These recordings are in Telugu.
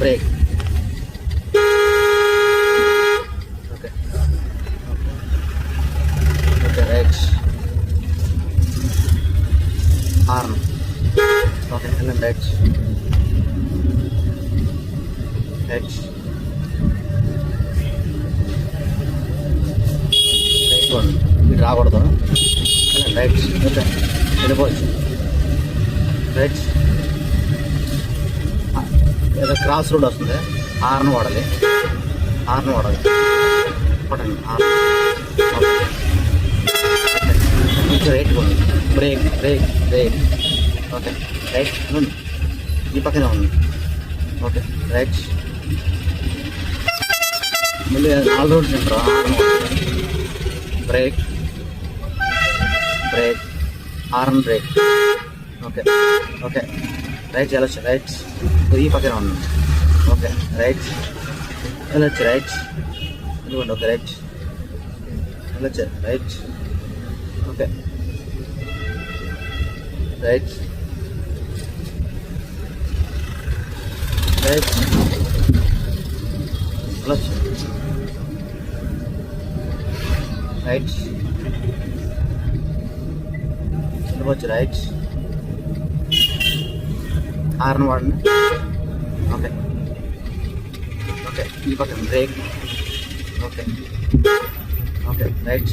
Brake. Okay. Okay right. Horn okay వెళ్ళండి రైట్. రైట్. రైట్ వన్ ఇటు రాకూడదు. రైట్. ఓకే వెళ్ళిపోవచ్చు. రైట్. ఏదో క్రాస్ రోడ్ వస్తుంది. ఆర్న్ వాడాలి. ఆర్న్ వాడాలి. పడండి కొంచెం రైట్ పోండి brake brake brake. Okay. Right. నుండి. ఈ పక్కనే ఉంది. ఓకే. రైట్. మళ్ళీ నాలుగు రోడ్స్ ఉంటారు brake. Brake. Horn brake. Okay. Okay. Right. వెళ్ళొచ్చు రైట్. ఈ పక్కన ఉంది ఓకే రైట్ వెళ్ళొచ్చు రైట్ ఇదిగోండి ఓకే రైట్ వెళ్ళొచ్చు రైట్ ఓకే రైట్ రైట్ వెళ్ళొచ్చు రైట్ వెళ్ళవచ్చు రైట్ హార్న్ వాడండి ఓకే. ఓకే. ఈ పక్కన brake. Okay. Okay. Right.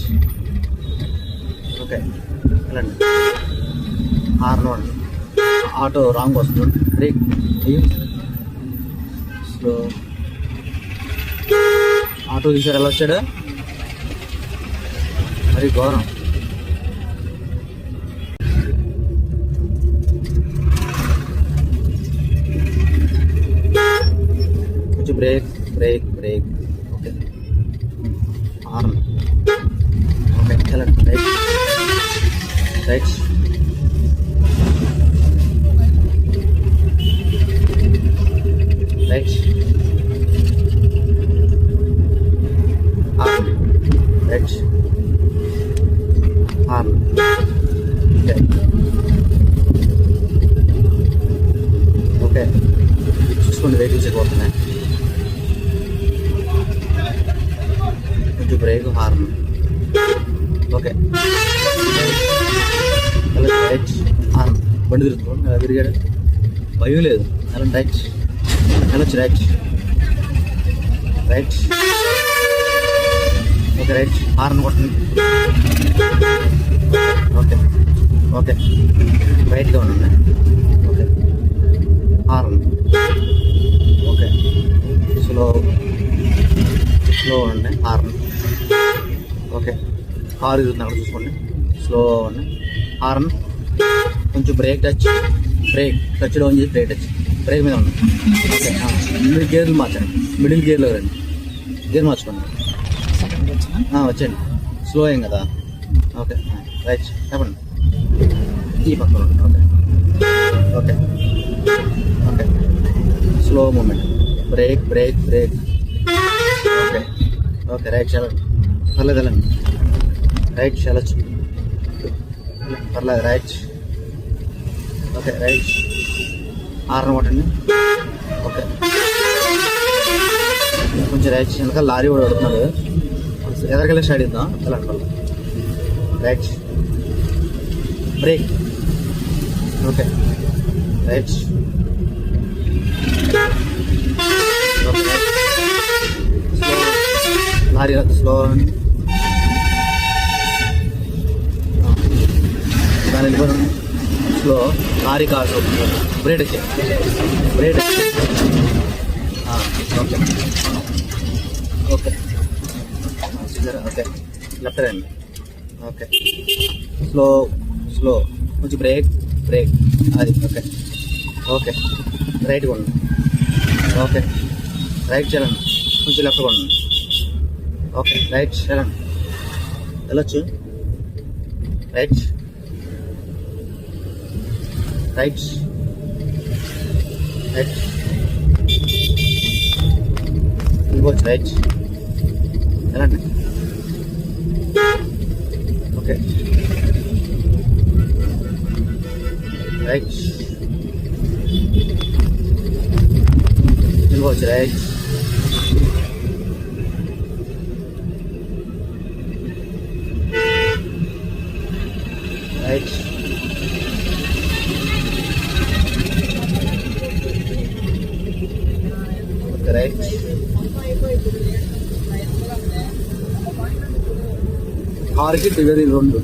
Okay. వెళ్ళండి. హార్న్ వాడండి ఆటో రాంగ్ వస్తుంది. బ్రేక్. స్లో. ఆటో తీసారు ఎలా వచ్చాడు? మరి ఘోరం. break, break, break. Okay. Arm. Okay, excellent. Right. Right. Right. Arm. Right. Arm. Okay. Okay. Right horn బండి తిరుగుతుంది తిరిగాడు భయం లేదు. ఎలా రైట్ వెళ్ళొచ్చు right right okay right horn కొట్టండి ఓకే. ఓకే. రైట్గా ఉండండి. Okay. Horn okay. Slow slow ఉండండి. Horn okay. కారు ఇరుగుతుంది అక్కడ చూసుకోండి. స్లో అండి హార్న్ కొంచెం brake touch brake touch down చేసి బ్రేక్ టచ్ బ్రేక్ మీద ఉంది ఓకే మిడిల్ గేర్లు మార్చండి. మిడిల్ గేర్లో రండి. గేర్ మార్చుకోండి. వచ్చేయండి. స్లో అయ్యం కదా? ఓకే రైట్ చెప్పండి. ఈ పక్కన okay okay okay slow moment brake brake brake okay okay right చలండి పర్లేదు వెళ్ళండి రైట్ చల్లచ్చు పర్లేదు రైట్ ఓకే రైట్ ఆర్న కొట్టండి ఓకే కొంచెం రైట్ వెనక లారీ కూడా పడుతున్నాడు. ఎదరికెళ్ళి స్టార్ట్ ఇద్దాం. వెళ్ళండి పర్లేదు right brake okay right okay slow lorry slow అండి వెళ్ళిపోతుంది slow lorry car brake brake okay. Okay. Okay. Left రండి ఓకే. Slow slow. కొంచెం బ్రేక్ బ్రేక్. అది ఓకే. ఓకే. రైట్ కొండ ఓకే. రైట్ చేయాలండి కొంచెం లెఫ్ట్ కొండ ఓకే. రైట్ చేయాలండి వెళ్ళొచ్చు. రైట్. రైట్ రైట్ ఇంకోవచ్చు రైట్ వెళ్ళండి ఓకే రైట్ ఇంకోవచ్చు రైట్ రైట్ ఓకే రైట్ ఆరుకి రెండు.